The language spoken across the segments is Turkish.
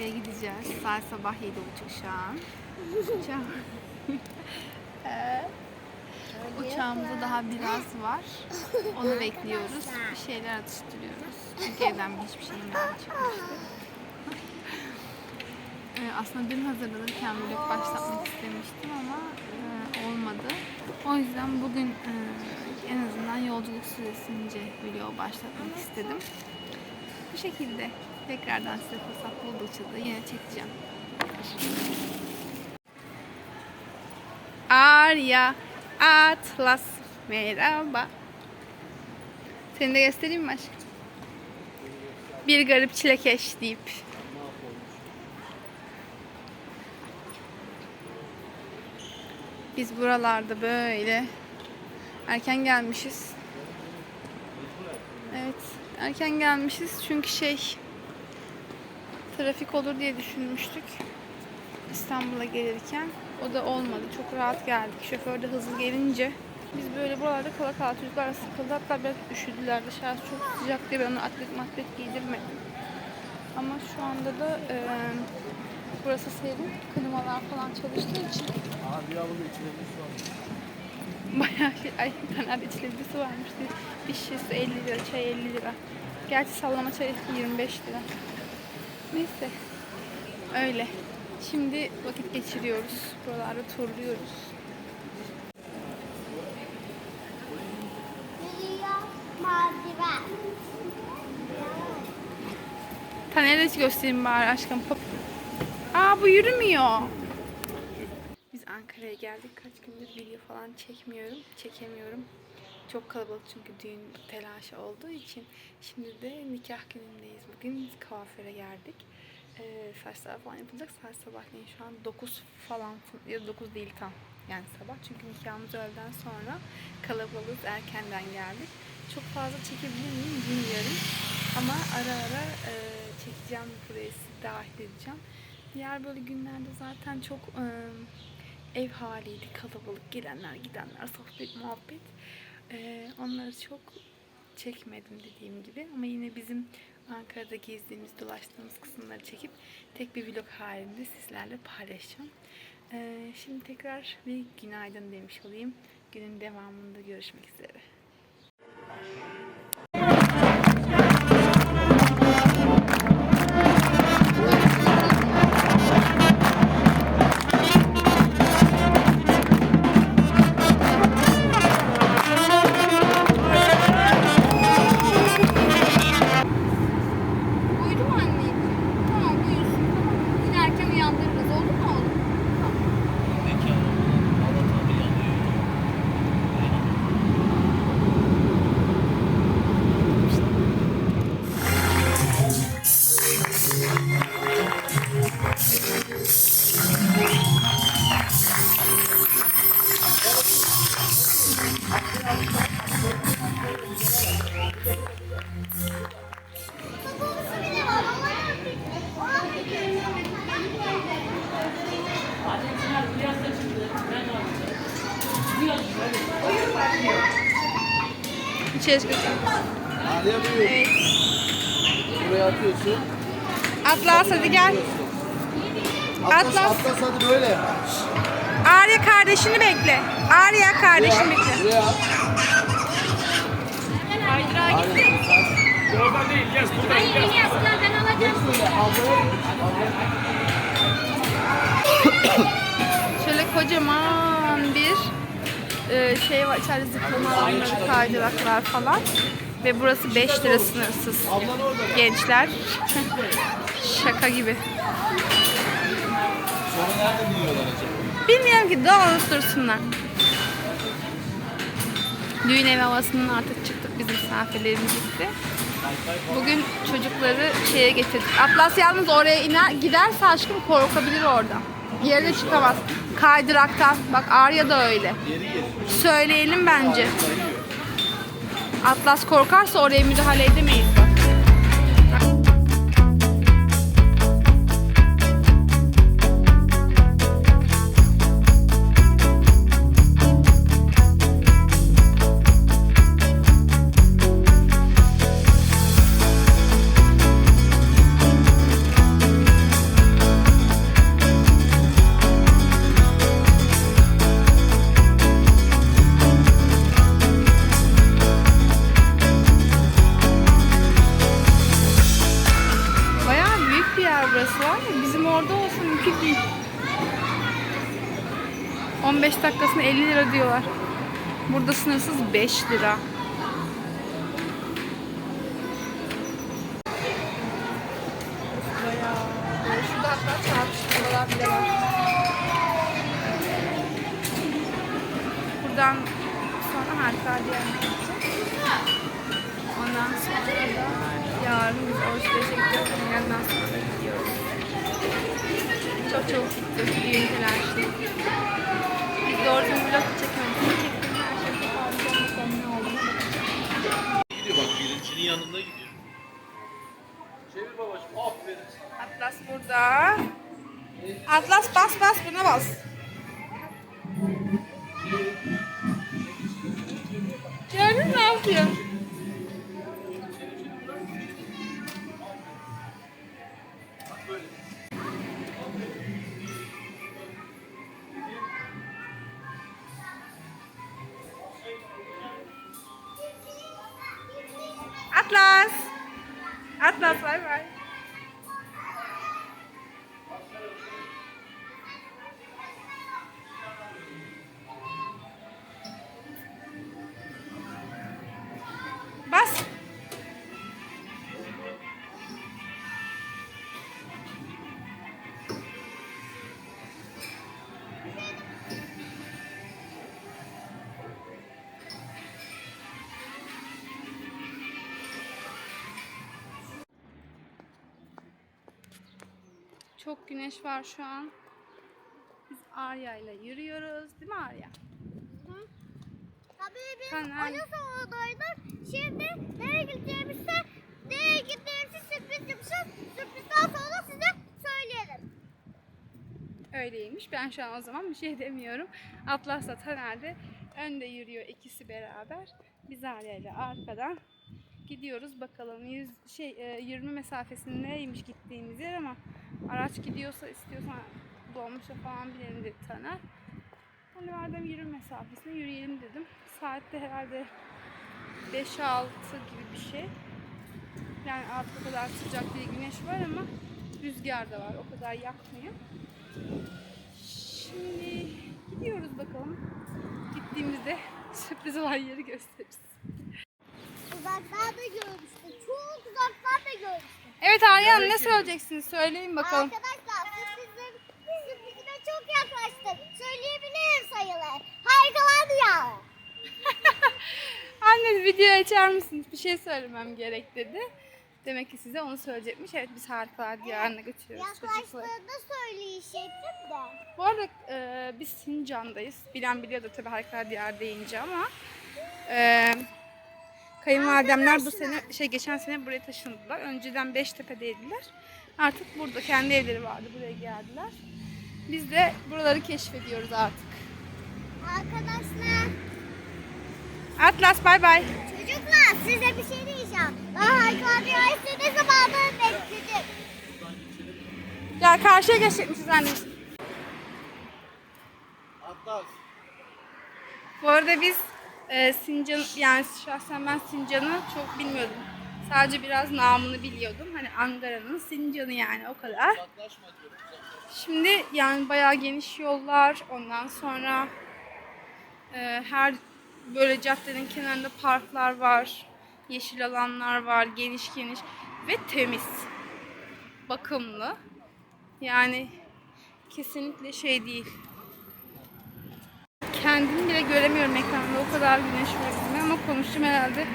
Ankara'ya gideceğiz. Saat sabah 7.30 şu an. Uçağım. Ee, Uçağımızda daha biraz var. Onu bekliyoruz. Bir şeyler atıştırıyoruz. Çünkü evden hiçbir şey çıkmıştık. Ee, aslında dün hazırlanırken vlog başlatmak istemiştim ama e, olmadı. O yüzden bugün e, en azından yolculuk süresince vlog başlatmak istedim. Bu şekilde tekrardan size fırsat buldukça da yine çekeceğim. Arya Atlas merhaba. Seni de göstereyim mi aşkım? Bir garip çilekeş deyip. Biz buralarda böyle erken gelmişiz. Evet, erken gelmişiz çünkü şey trafik olur diye düşünmüştük. İstanbul'a gelirken o da olmadı. Çok rahat geldik. Şoför de hızlı gelince biz böyle buralarda kala kala çocuklar sıkıldı. Hatta biraz üşüdüler. Dışarısı çok sıcak diye ben onu atlet matlet giydirmedim. Ama şu anda da e, burası serin. Klimalar falan çalıştığı için Abi ya bunun içine bir su var. bayağı şey, ay kanal içilebilir su varmış. Bir şişesi 50 lira, çay 50 lira. Gerçi sallama çay 25 lira. Neyse. Öyle. Şimdi vakit geçiriyoruz. Buralarda turluyoruz. Taner'e de göstereyim bari aşkım. Hop. Aa bu yürümüyor. Biz Ankara'ya geldik. Kaç gündür video falan çekmiyorum. Çekemiyorum. Çok kalabalık çünkü düğün telaşı olduğu için. Şimdi de nikah günündeyiz. Bugün kuaföre geldik. Ee, saçlar falan yapılacak. Saat sabahleyin şu an 9 falan ya da 9 değil tam. Yani sabah çünkü nikahımız öğleden sonra kalabalığız erkenden geldik. Çok fazla çekebilir miyim bilmiyorum. Ama ara ara e, çekeceğim buraya sizi dahil edeceğim. Diğer böyle günlerde zaten çok e, ev haliydi. Kalabalık gelenler gidenler sohbet muhabbet. E, onları çok çekmedim dediğim gibi. Ama yine bizim Ankara'da gezdiğimiz, dolaştığımız kısımları çekip tek bir vlog halinde sizlerle paylaşacağım. E, şimdi tekrar bir günaydın demiş olayım. Günün devamında görüşmek üzere. Kocaman bir e, şey var. İçeride zıplama alanları, kaydıraklar falan. Ve burası 5 lira sınırsız. Gençler. Şaka gibi. Sonra? Bilmiyorum ki dolanıp dursunlar. Düğün ev havasının artık çıktık. Bizim misafirlerimiz gitti. Bugün çocukları şeye getirdik. Atlas yalnız oraya iner giderse aşkım korkabilir orada. Bir yere çıkamaz. Kaydıraktan. Bak Arya da öyle. Söyleyelim bence. Atlas korkarsa oraya müdahale edemeyiz. 5 lira. Şurada hatta çarpışmalar bile var. Buradan sonra harika gideceğiz. Ondan sonra da yarın biz alışverişe gidiyoruz. Ondan sonra gidiyoruz. Çok çabuk gitti. Düğün telaşlı. Biz doğru düzgün vlog çekemedik. Birincinin yanında gidiyor. Çevir babacığım. Aferin. Atlas burada. Atlas bas bas buna bas. Gördün mü ne yapıyor? Atlas bay bay. Çok güneş var şu an. Biz Arya ile yürüyoruz. Değil mi Arya? Tabii biz Tamam. oyun salonundaydık. Şimdi nereye gideceğimizse nereye gideceğimizi sürpriz yapacağız. Sürprizden sonra size söyleyelim. Öyleymiş. Ben şu an o zaman bir şey demiyorum. Atlas'la Taner de önde yürüyor ikisi beraber. Biz Arya ile arkadan gidiyoruz. Bakalım yüz, şey e, yürüme mesafesindeymiş gittiğimiz yer ama araç gidiyorsa istiyorsan dolmuşa falan binelim dedi Taner. Hani madem yürüme mesafesinde yürüyelim dedim. Saatte herhalde 5-6 gibi bir şey. Yani artık o kadar sıcak değil güneş var ama rüzgar da var. O kadar yakmıyor. Şimdi gidiyoruz bakalım. Gittiğimizde sürpriz olan yeri gösteririz. Uzaktan da görmüştüm. Çok uzaktan da görmüştüm. Evet Arya Hanım ne söyleyeceksiniz? Söyleyin bakalım. Arkadaşlar sürprizim, sürprizime çok yaklaştık. Söyleyebilirim sayılar. Harikalar diyarı. Anne video açar mısınız? Bir şey söylemem gerek dedi. Demek ki size onu söyleyecekmiş. Evet biz harikalar diyarına götürüyoruz çocukları. Yaklaştığında söyleyecektim de. Bu arada e, biz Sincan'dayız. Bilen biliyordu tabii harikalar diyarı deyince ama e, kayınvalidemler bu sene şey geçen sene buraya taşındılar. Önceden Beştepe'deydiler. Artık burada kendi evleri vardı. Buraya geldiler. Biz de buraları keşfediyoruz artık. Arkadaşlar, Atlas bay bay. çocuklar size bir şey diyeceğim. Harikalar diyarı ne zamandır bekledim. Ya karşıya geçecekmişiz anneciğim. Atlas. Bu arada biz e, Sincan yani şahsen ben Sincan'ı çok bilmiyordum. Sadece biraz namını biliyordum. Hani Ankara'nın Sincan'ı yani o kadar. Şimdi yani bayağı geniş yollar. Ondan sonra e, her böyle caddenin kenarında parklar var. Yeşil alanlar var. Geniş geniş ve temiz. Bakımlı. Yani kesinlikle şey değil. Kendimi bile göremiyorum ekranda. O kadar güneş var üstüme ama konuştum herhalde.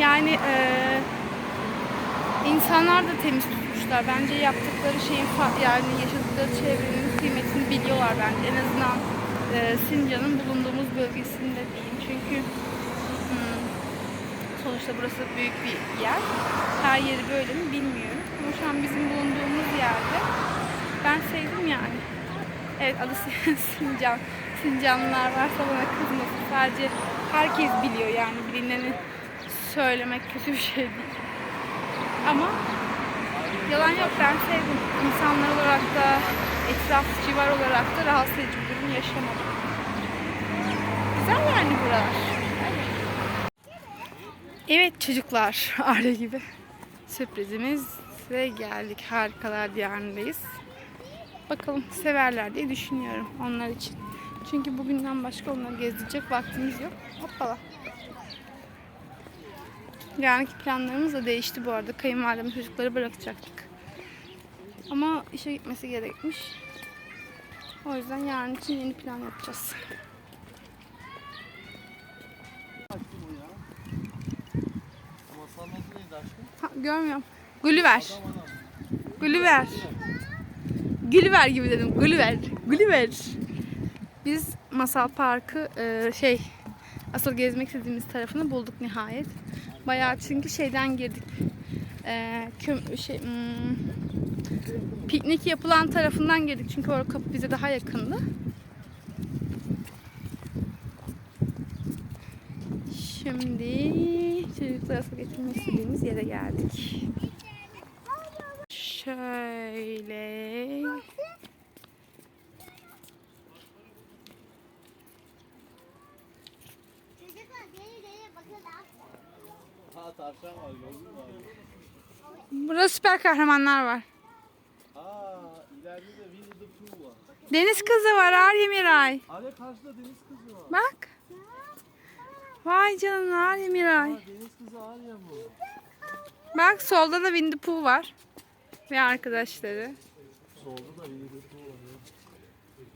Yani eee insanlar da temiz tutmuşlar. Bence yaptıkları şeyin yani yaşadıkları çevrenin kıymetini biliyorlar bence. En azından eee Sincan'ın bulunduğumuz bölgesinde diyeyim. Çünkü hmm, sonuçta burası büyük bir yer. Her yeri böyle mi bilmiyorum. Ama şu an bizim bulunduğumuz yerde ben sevdim yani. Evet adı Sincan. Sincanlılar varsa bana kızmasın. Sadece herkes biliyor yani bilineni söylemek kötü bir şey değil. Ama yalan yok ben sevdim. İnsanlar olarak da etraf civar olarak da rahatsız edici bir durum yaşamadım. Güzel yani buralar. Evet çocuklar aile gibi. sürprizimizle geldik. Harikalar diyarındayız. Bakalım severler diye düşünüyorum onlar için. Çünkü bugünden başka onları gezdirecek vaktimiz yok. Hoppala. Yarınki planlarımız da değişti bu arada. Kayınvalidem çocukları bırakacaktık. Ama işe gitmesi gerekmiş. O yüzden yarın için yeni plan yapacağız. Masanın adı neydi aşkım? Ha, görmüyorum. Gulliver gibi dedim. Gulliver. Gulliver. Biz Masal Parkı e, şey asıl gezmek istediğimiz tarafını bulduk nihayet. Bayağı çünkü şeyden girdik. E, köm, şey, hmm, piknik yapılan tarafından girdik. Çünkü orada kapı bize daha yakındı. Şimdi çocuklara asıl getirmek istediğimiz yere geldik. Şöyle. Ha tavşan var gördün mü abi? Burada süper kahramanlar var. Aa ileride de Winnie the Pooh var. Deniz kızı var Arya Miray. Ale karşıda deniz kızı var. Bak. Vay canına Arya Miray. Ha, deniz kızı Arya bu. Bak solda da Winnie the Pooh var. Ve arkadaşları.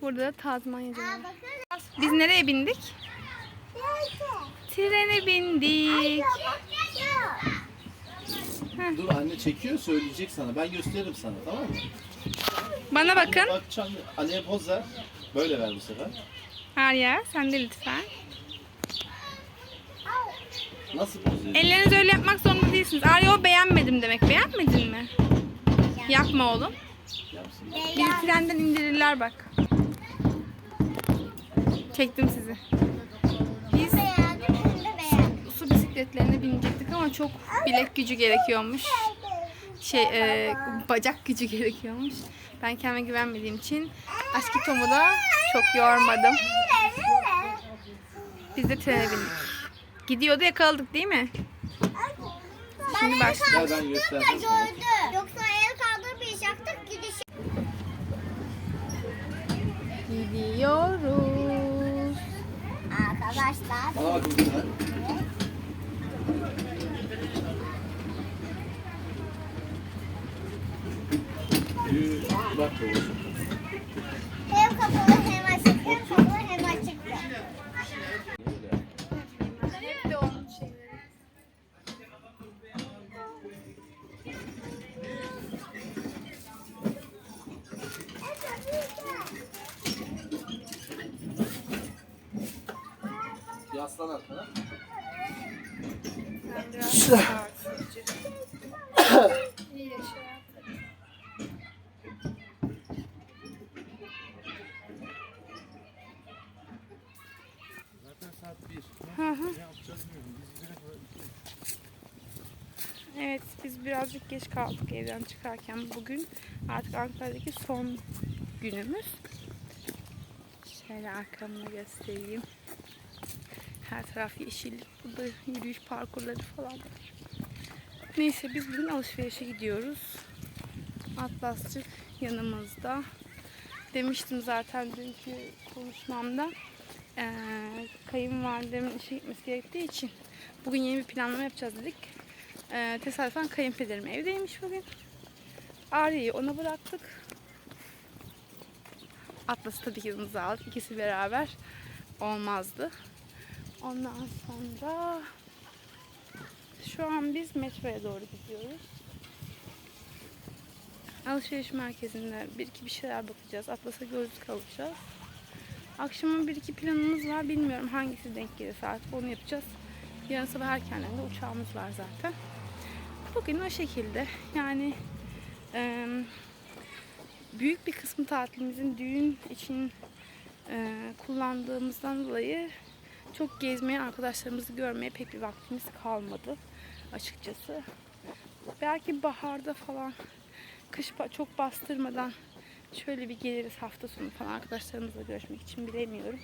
Burada da Tazmanya var. Bakın. Biz nereye bindik? Trene bindik. Dur anne çekiyor söyleyecek sana. Ben gösteririm sana tamam mı? Bana bakın. Bak çan, Ali'ye poz ver. Böyle ver bu sefer. Arya sen de lütfen. Nasıl poz veriyorsun? Ellerinizi öyle yapmak zorunda değilsiniz. Arya o beğenmedim demek. Beğenmedin mi? Yapma oğlum. Bizi trenden indirirler bak. Çektim sizi. Biz su bisikletlerine binecektik ama çok bilek gücü gerekiyormuş. Şey, e, bacak gücü gerekiyormuş. Ben kendime güvenmediğim için Aşkı Tom'u da çok yormadım. Biz de trene bindik. Gidiyordu yakaladık değil mi? Şimdi başlıyor. Ben. Gördü. Yoksa Gidiyoruz. Arkadaşlar. Bak babacığım. Evet biz birazcık geç kaldık evden çıkarken bugün artık Ankara'daki son günümüz. Şöyle arkamı göstereyim. Her taraf yeşillik. Burada yürüyüş parkurları falan. Neyse biz bugün alışverişe gidiyoruz. Atlasçık yanımızda. Demiştim zaten dünkü konuşmamda. Ee, kayınvalidemin işe gitmesi gerektiği için bugün yeni bir planlama yapacağız dedik. Ee, tesadüfen kayınpederim evdeymiş bugün. Arya'yı ona bıraktık. Atlas'ı tabii ki yanımıza aldık. İkisi beraber olmazdı. Ondan sonra şu an biz metroya doğru gidiyoruz. Alışveriş merkezinde bir iki bir şeyler bakacağız. Atlas'a gözlük alacağız. Akşama bir iki planımız var. Bilmiyorum hangisi denk gelirse artık onu yapacağız. Yarın sabah erkenden de uçağımız var zaten. Bugün o şekilde. Yani e, büyük bir kısmı tatilimizin düğün için e, kullandığımızdan dolayı çok gezmeye, arkadaşlarımızı görmeye pek bir vaktimiz kalmadı açıkçası. Belki baharda falan kış çok bastırmadan şöyle bir geliriz hafta sonu falan arkadaşlarımızla görüşmek için bilemiyorum.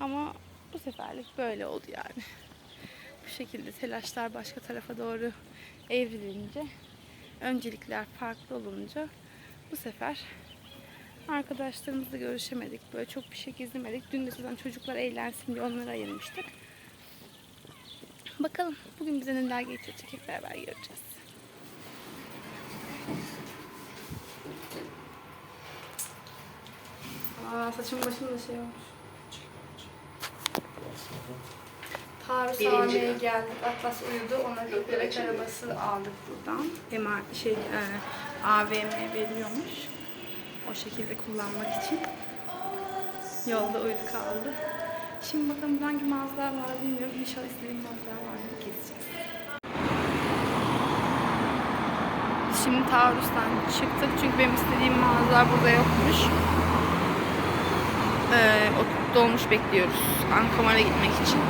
Ama bu seferlik böyle oldu yani. Bu şekilde telaşlar başka tarafa doğru evrilince öncelikler farklı olunca bu sefer arkadaşlarımızla görüşemedik. Böyle çok bir şey izlemedik. Dün de zaten çocuklar eğlensin diye onları ayırmıştık. Bakalım bugün bize neler getirecek hep beraber göreceğiz. Aa saçım başım da şey olmuş. Taarruz almaya geldik. Atlas uyudu. Ona bir bebek arabası aldık buradan. Hemen şey e, AVM veriyormuş. O şekilde kullanmak için. Yolda uyudu kaldı. Şimdi bakalım hangi mağazalar var bilmiyorum. İnşallah istediğim mağazalar var mı gezeceğiz. Şimdi Taarruz'dan çıktık çünkü benim istediğim mağazalar burada yokmuş. O dolmuş bekliyoruz Ankamar'a gitmek için.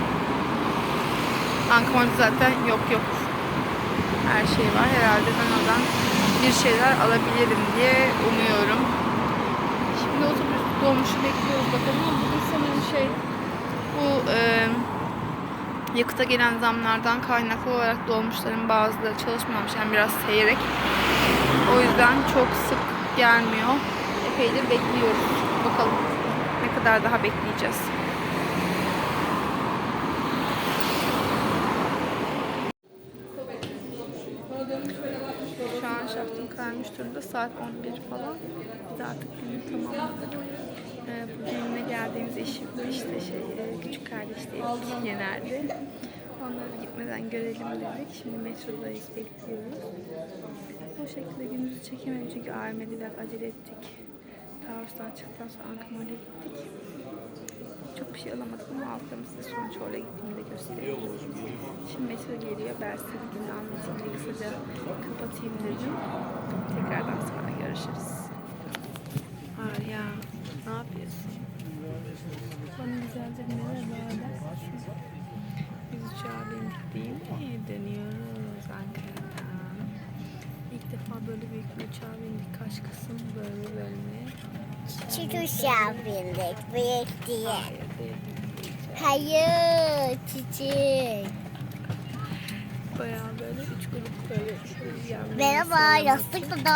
Ankamar'da zaten yok yok her şey var. Herhalde ben oradan bir şeyler alabilirim diye umuyorum. Şimdi otobüs dolmuşu bekliyoruz bakalım ama bugün sanırım şey bu e, yakıta gelen zamlardan kaynaklı olarak dolmuşların bazıları çalışmamış. Yani biraz seyrek. O yüzden çok sık gelmiyor. Epeydir bekliyoruz. Bakalım kadar daha bekleyeceğiz. Şu an şaftım kaymış durumda. Saat 11 falan. Biz artık günü tamamladık. Ee, bugün geldiğimiz eşimle işte şey, e, küçük kardeşlerim yenerdi. Onları gitmeden görelim dedik. Şimdi metrodayız, bekliyoruz. O şekilde günümüzü çekemedim çünkü AVM'de biraz acele ettik. Taarruz'dan çıktıktan sonra Ankamar'a gittik. Çok bir şey alamadım ama aldım size sonuç oraya gittiğimde göstereyim. Şimdi metro geliyor. Ben size bir gün anlatayım diye kısaca kapatayım dedim. Tekrardan sonra görüşürüz. Var ya. Ne yapıyorsun? Bana güzelce merhaba. Biz uçağa bindik değil mi? Dönüyoruz Ankara'dan. İlk defa böyle büyük bir uçağa bindik. Kaç kısım böyle böyle. Küçük uşağı bindik. Büyük değil. Hayır çiçek. Bayağı böyle üç grup böyle şöyle yandan Merhaba yastık da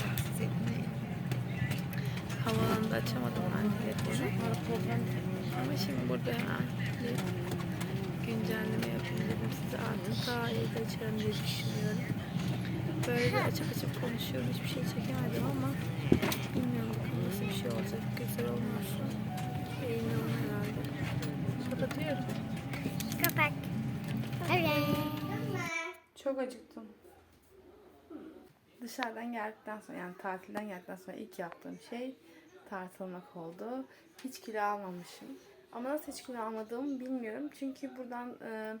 rahatsız etmeyin. Havalanında açamadım ben telefonu. Ama şimdi burada hemen güncelleme yapayım dedim size artık daha iyi de açarım diye düşünüyorum. Böyle de açıp açıp konuşuyorum. Hiçbir şey çekemedim ama bilmiyorum bakalım nasıl bir şey olacak. Güzel olmazsa yayınlamam herhalde. Kapatıyorum. Kapak. Evet. Çok acıktım. Dışarıdan geldikten sonra yani tatilden geldikten sonra ilk yaptığım şey tartılmak oldu. Hiç kilo almamışım. Ama nasıl hiç kilo almadığımı bilmiyorum. Çünkü buradan e,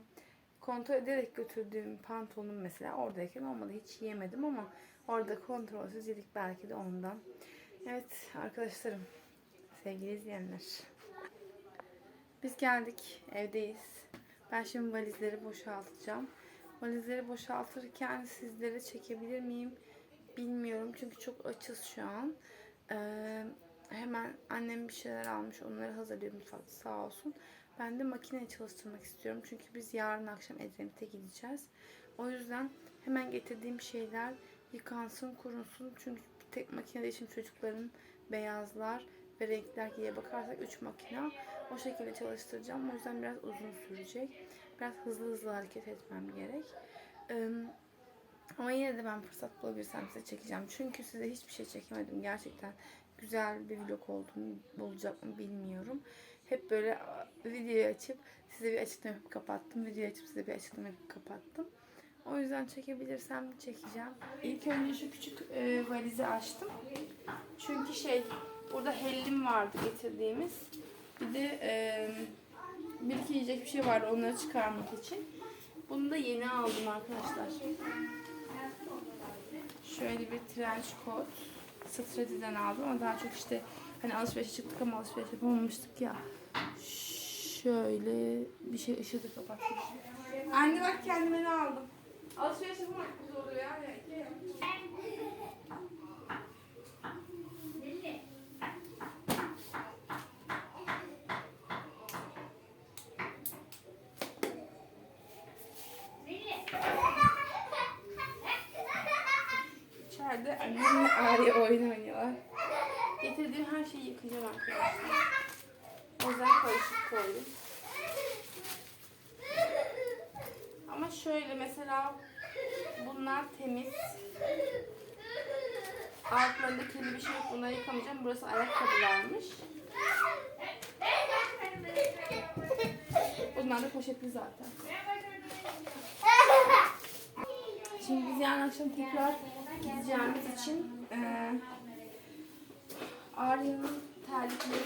kontrol ederek götürdüğüm pantolonum mesela oradayken olmadı. Hiç yiyemedim ama orada kontrolsüz yedik belki de ondan. Evet arkadaşlarım, sevgili izleyenler. Biz geldik, evdeyiz. Ben şimdi valizleri boşaltacağım. Valizleri boşaltırken sizlere çekebilir miyim bilmiyorum. Çünkü çok açız şu an. Ee, hemen annem bir şeyler almış. Onları hazırlıyor mutfakta sağ olsun. Ben de makineyi çalıştırmak istiyorum. Çünkü biz yarın akşam Edremit'e gideceğiz. O yüzden hemen getirdiğim şeyler yıkansın, kurunsun. Çünkü tek makinede için çocukların beyazlar ve renkler diye bakarsak 3 makine. O şekilde çalıştıracağım. O yüzden biraz uzun sürecek. Biraz hızlı hızlı hareket etmem gerek. Ama yine de ben fırsat bulabilirsem size çekeceğim. Çünkü size hiçbir şey çekemedim. Gerçekten güzel bir vlog olduğunu olacak mı bilmiyorum. Hep böyle videoyu açıp size bir açıklama yapıp kapattım. Videoyu açıp size bir açıklama yapıp kapattım. O yüzden çekebilirsem çekeceğim. İlk önce şu küçük e, valizi açtım. Çünkü şey burada hellim vardı getirdiğimiz. Bir de e, bir iki yiyecek bir şey vardı onları çıkarmak için. Bunu da yeni aldım arkadaşlar. Şöyle bir trench coat. Strategi'den aldım ama daha çok işte Hani alışverişe çıktık ama alışveriş yapamamıştık ya. Şöyle bir şey ışığı da kapatmış. Anne bak kendime ne aldım. Alışveriş yapmak zor oluyor yani. İçeride annemle Ari oynuyor. Koydum. Ama şöyle mesela bunlar temiz. Altlarında kirli bir şey yok. Bunları yıkamayacağım. Burası ayakkabılarmış. Bunlar da poşetli zaten. Şimdi biz yarın akşam tekrar gideceğimiz için eee Arya'nın terlikleri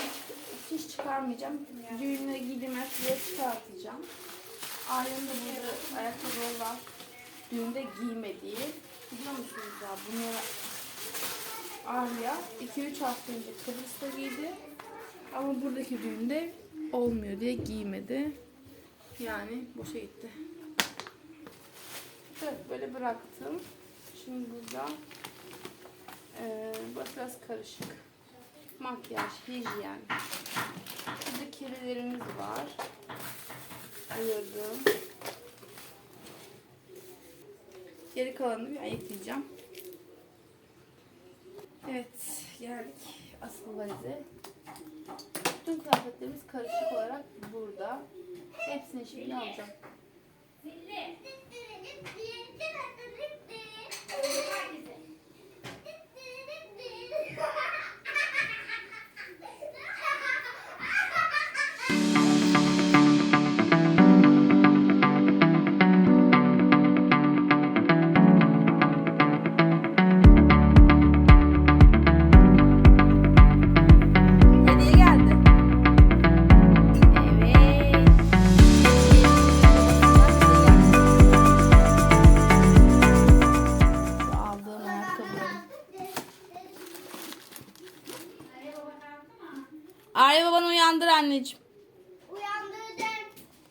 hiç çıkarmayacağım. Düğününe giydiğim ayakkabıları çıkartacağım. Arya'nın da burada ayakkabıları var. Düğünde giymediği. Biliyor musunuz ya bunları Arya 2-3 hafta önce Kıbrıs'ta giydi. Ama buradaki düğünde olmuyor diye giymedi. Yani boşa gitti. Evet böyle bıraktım. Şimdi burada burası biraz karışık. Makyaj, hijyen. Burada kirlilerimiz var. Ayırdım. Geri kalanını bir ayıklayacağım. Evet, geldik asıl valize. Bütün kıyafetlerimiz karışık olarak burada. Hepsini şimdi alacağım.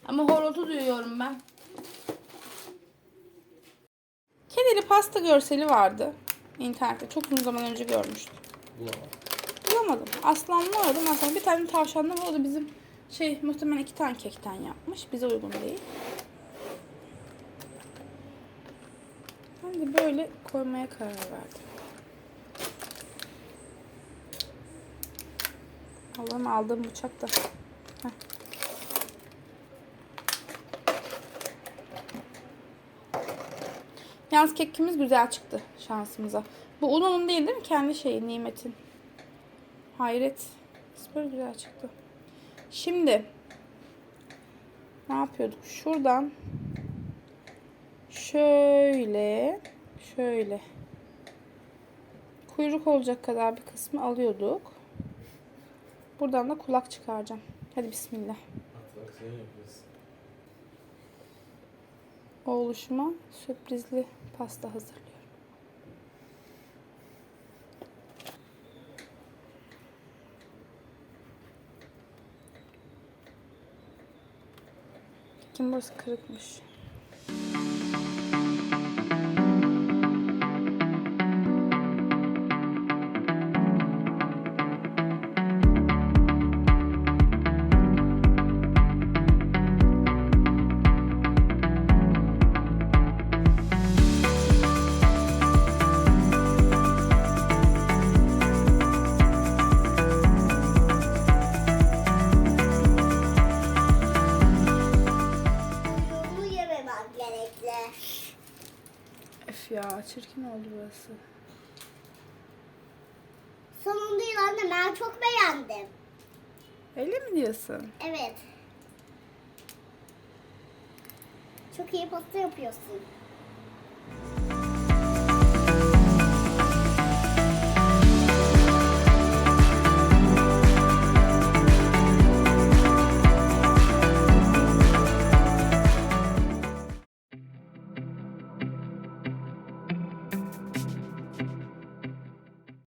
Ama horultu duyuyorum ben. Kedili pasta görseli vardı. İnternette çok uzun zaman önce görmüştüm. Bulamadım. Bulamadım. Aslanlı vardı. Aslan bir tane tavşanlı var. Bizim şey muhtemelen iki tane kekten yapmış. Bize uygun değil. Ben de böyle koymaya karar verdim. Allah'ım aldığım bıçak da. Yalnız kekimiz güzel çıktı şansımıza. Bu un unun değil değil mi? Kendi şeyi, nimetin. Hayret. Böyle güzel çıktı. Şimdi ne yapıyorduk? Şuradan şöyle şöyle kuyruk olacak kadar bir kısmı alıyorduk. Buradan da kulak çıkaracağım. Hadi bismillah. O oluşuma sürprizli pasta hazırlıyorum. Kim kırıkmış. Çirkin oldu burası. Sonunda değil anne ben çok beğendim. Öyle mi diyorsun? Evet. Çok iyi pasta yapıyorsun.